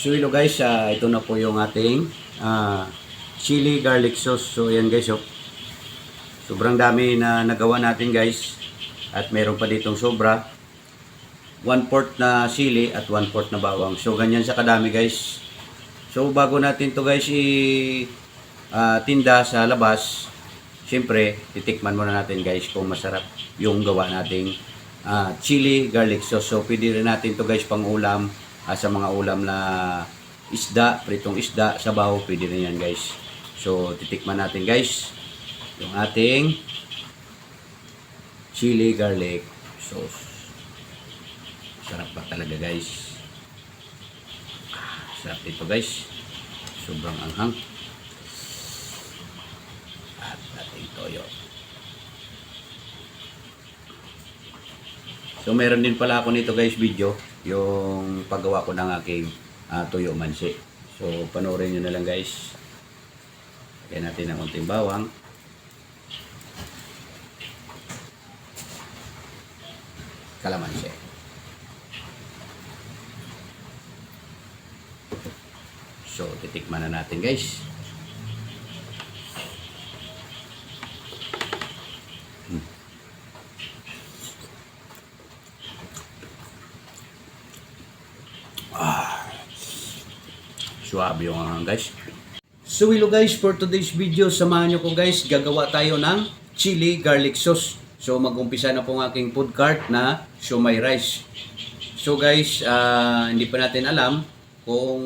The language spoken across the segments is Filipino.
So hello guys, ah, ito na po yung ating ah, chili garlic sauce. So ayan guys, oh. sobrang dami na nagawa natin guys. At meron pa ditong sobra. 1 fourth na sili at 1 fourth na bawang. So ganyan sa kadami guys. So bago natin to guys i ah, tinda sa labas, syempre titikman muna natin guys kung masarap yung gawa nating ah, chili garlic sauce. So pwede rin natin to guys pang ulam ah, sa mga ulam na isda, pritong isda, sabaw, pwede rin yan guys. So titikman natin guys yung ating chili garlic sauce. Sarap pa talaga guys. Sarap dito guys. Sobrang anghang. At ating toyo. So meron din pala ako nito guys video. Yung paggawa ko ng aking ah, tuyo mansi. So panoorin nyo na lang guys. Kaya natin ng konting bawang. Kalamansi. So, titikman na natin guys. Suwabe yung anghang guys. So hello guys, for today's video, samahan nyo ko guys, gagawa tayo ng chili garlic sauce. So mag-umpisa na po ang aking food cart na shumai rice. So guys, ah, hindi pa natin alam kung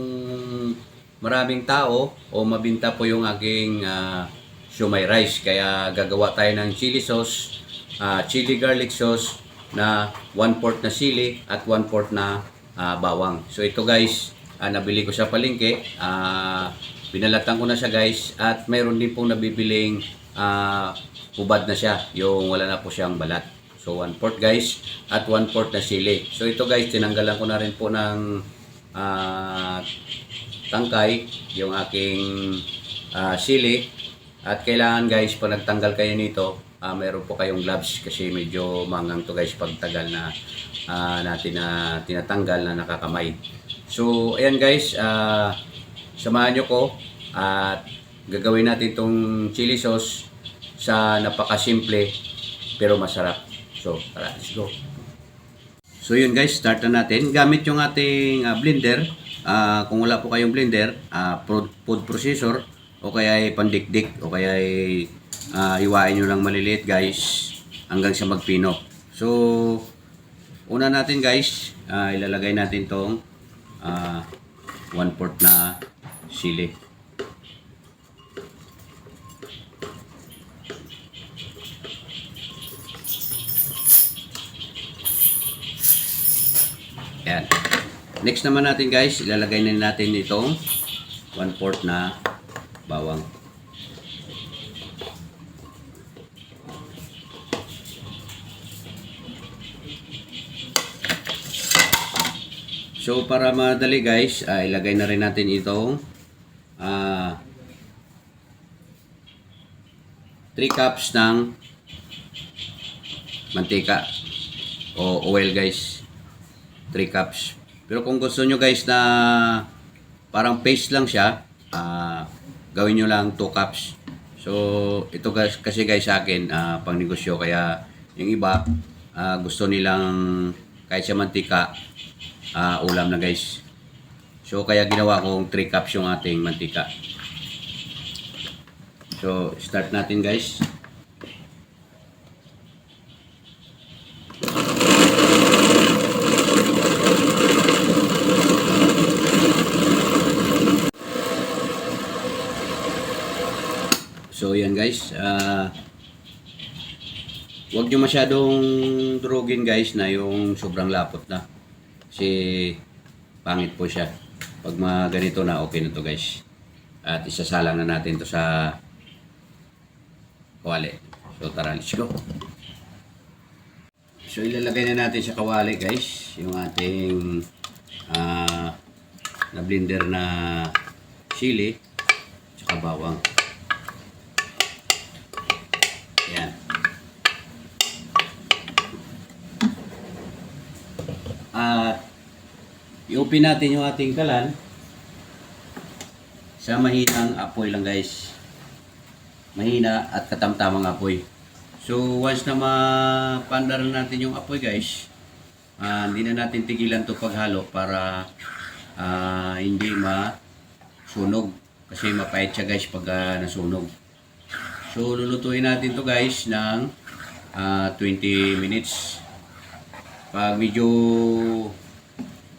maraming tao o mabinta po yung aking ah, shumai rice. Kaya gagawa tayo ng chili sauce, ah, chili garlic sauce na 1 4 na sili at 1 4 na ah, bawang. So ito guys, ah, nabili ko sa palengke. Ah, binalatan ko na siya guys at mayroon din pong nabibiling ah, hubad na siya. Yung wala na po siyang balat. So 1 4 guys at 1 4 na sili. So ito guys, tinanggalan ko na rin po ng ah, tangkay yung aking ah, sili. At kailangan guys, pag nagtanggal kayo nito, ah meron po kayong gloves kasi medyo mangang to guys pag tagal na ah, natin na tinatanggal na nakakamay. So, ayan guys, ah, samahan nyo ko at gagawin natin tong chili sauce sa napakasimple pero masarap. So, tara, let's go. So yun guys, start na natin. Gamit yung ating ah, blender. Ah, kung wala po kayong blender, ah, food, processor o kaya ay pandikdik o kaya ay ah, iwain nyo lang maliliit guys hanggang sa magpino. So, una natin guys, ah, ilalagay natin tong ah, 1 4 na sili. Yan. Next naman natin guys, ilalagay na natin itong 1 4 na bawang. So para madali guys, ah, ilagay na rin natin itong ah 3 cups ng mantika o oil guys. 3 cups. Pero kung gusto nyo guys na parang paste lang siya, ah, gawin nyo lang 2 cups. So, ito guys, kasi guys sa akin, ah, pang negosyo, kaya yung iba, ah, gusto nilang kahit sa mantika, ah, ulam na guys. So, kaya ginawa kong 3 cups yung ating mantika. So, start natin guys. So yan guys, ah Huwag nyo masyadong durugin guys na yung sobrang lapot na. Kasi pangit po siya. Pag mga ganito na okay na to guys. At isasalang na natin to sa kawali. So tara, let's go. So ilalagay na natin sa kawali guys yung ating ah na blender na chili tsaka bawang. Yan. At i-open natin yung ating kalan sa mahinang apoy lang guys. Mahina at katamtamang apoy. So once na mapandar na natin yung apoy guys, ah, hindi na natin tigilan to paghalo para ah, hindi masunog. Kasi mapait siya guys pag ah, nasunog. So lulutuin natin to guys ng ah, 20 minutes. Pag medyo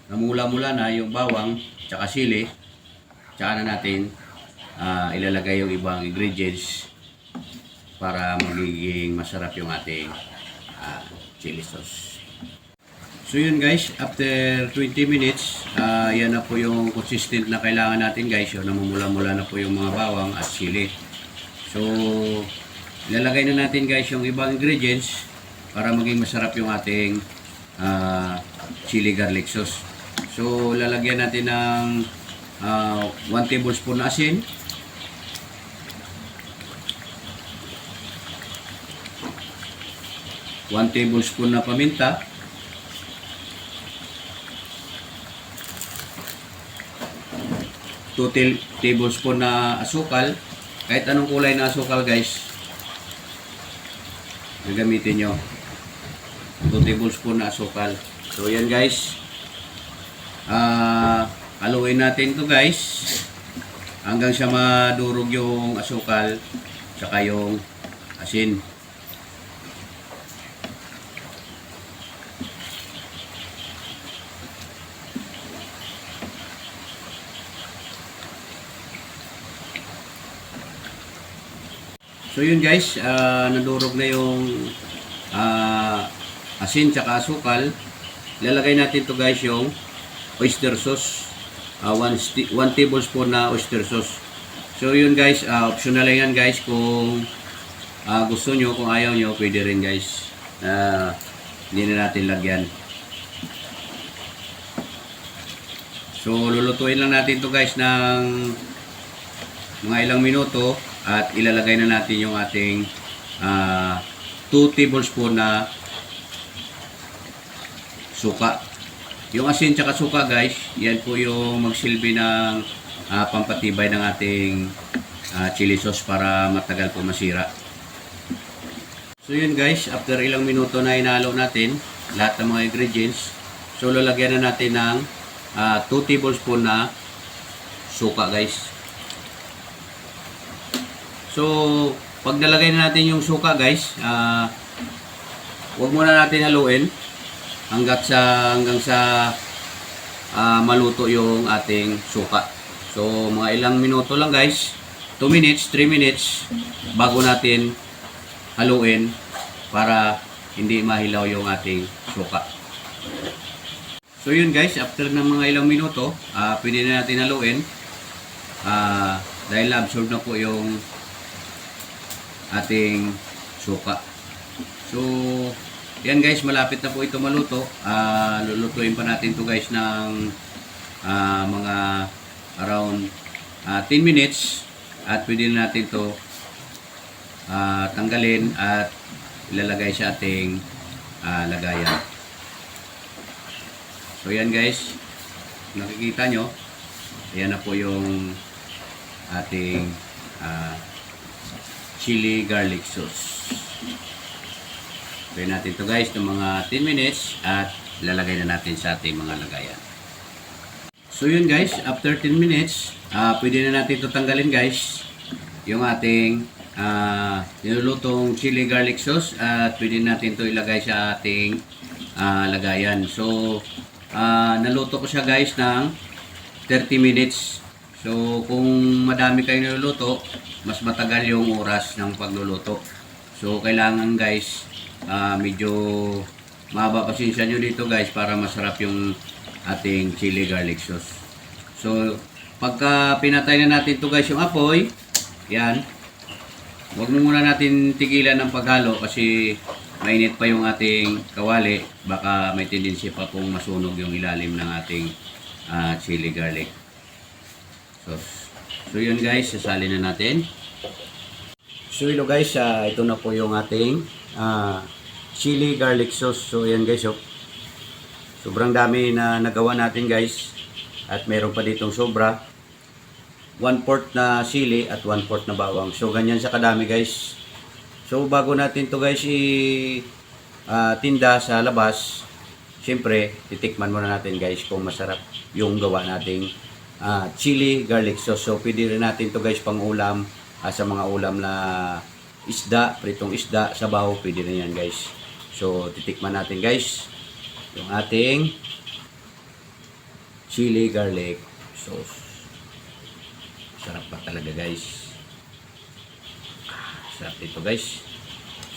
namula-mula na yung bawang tsaka sili, tsaka na natin ah, ilalagay yung ibang ingredients para magiging masarap yung ating ah, chili sauce. So yun guys, after 20 minutes, ah, yan na po yung consistent na kailangan natin guys. Yung namumula-mula na po yung mga bawang at sili. So, ilalagay na natin guys yung ibang ingredients para maging masarap yung ating ah, chili garlic sauce. So, lalagyan natin ng 1 tablespoon na asin. One tablespoon na paminta. Two ta- tablespoon na asukal. Kahit anong kulay na asukal guys. Gagamitin nyo. 2 tablespoon na asukal. So yan guys. Ah, haluin natin to guys. Hanggang sa madurog yung asukal saka yung asin. So yun guys, ah, nadurog na yung ah, asin tsaka asukal. Lalagay natin to guys yung oyster sauce. 1 tablespoon na oyster sauce. So yun guys, ah, optional lang yan guys kung ah, gusto nyo, kung ayaw nyo, pwede rin guys. Ah, hindi na natin lagyan. So lulutuin lang natin to guys ng mga ilang minuto at ilalagay na natin yung ating 2 tablespoon na suka. Yung asin tsaka suka guys, yan po yung magsilbi ng ah, pampatibay ng ating ah, chili sauce para matagal po masira. So yun guys, after ilang minuto na inalo natin lahat ng mga ingredients, so lalagyan na natin ng 2 tablespoon na suka guys. So, pag nalagay na natin yung suka guys, ah wag muna natin haluin hanggang sa hanggang sa ah, maluto yung ating suka. So, mga ilang minuto lang guys, 2 minutes, 3 minutes bago natin haluin para hindi mahilaw yung ating suka. So yun guys, after ng mga ilang minuto, ah pwede na natin haluin. Ah, dahil absorb na po yung ating suka. So, yan guys, malapit na po ito maluto. Ah, lulutuin pa natin to guys ng ah, mga around ah, 10 minutes at pwede na natin to ah, tanggalin at ilalagay sa ating ah, lagayan. So yan guys, nakikita nyo, ayan na po yung ating ah, chili garlic sauce. Try natin to guys ng mga 10 minutes at lalagay na natin sa ating mga lagayan. So yun guys, after 10 minutes, ah pwede na natin to tanggalin guys yung ating ah nilulutong chili garlic sauce at pwede natin to ilagay sa ating ah, lagayan. So ah, naluto ko siya guys ng 30 minutes. So, kung madami kayo niluluto, mas matagal yung oras ng pagluluto. So, kailangan guys, ah, medyo mahaba pasensya nyo dito guys para masarap yung ating chili garlic sauce. So, pagka pinatay na natin to guys yung apoy, yan, Huwag mo muna natin tigilan ng paghalo kasi mainit pa yung ating kawali. Baka may tendency pa pong masunog yung ilalim ng ating ah, chili garlic sauce. So yun guys, sasali na natin. So hello guys, ah, ito na po yung ating ah, chili garlic sauce. So yan guys, oh. sobrang dami na nagawa natin guys. At meron pa ditong sobra. 1/4 na sili at 1/4 na bawang. So ganyan sa kadami guys. So bago natin to guys i ah, tinda sa labas, syempre titikman muna natin guys kung masarap yung gawa nating ah, chili garlic sauce. So pwede rin natin to guys pang ulam ah, sa mga ulam na isda, pritong isda, sabaw, pwede rin yan guys. So titikman natin guys yung ating chili garlic sauce. Sarap pa talaga guys. Sarap ito guys.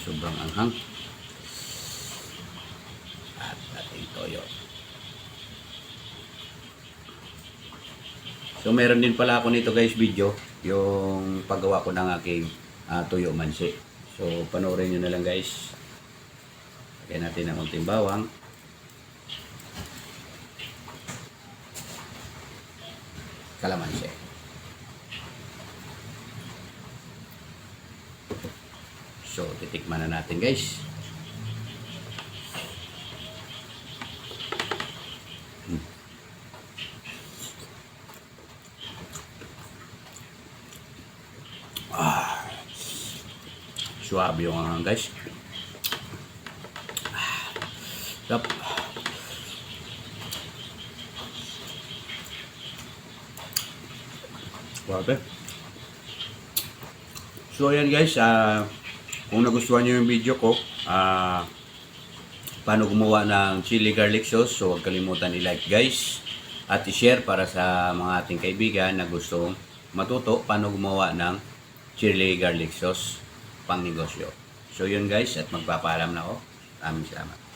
Sobrang anghang. At ating toyo. So meron din pala ako nito guys video. Yung paggawa ko ng aking ah, tuyo mansi. So panoorin nyo na lang guys. Lagyan natin ng unting bawang. Kalamansi. So, titikman na natin guys. Suwabe yung ano guys. Sarap. Suwabe. So ayan guys, ah kung nagustuhan nyo yung video ko, ah paano gumawa ng chili garlic sauce, so huwag kalimutan i-like guys at i-share para sa mga ating kaibigan na gustong matuto paano gumawa ng chili garlic sauce pang negosyo. So yun guys, at magpapaalam na ako. Maraming salamat.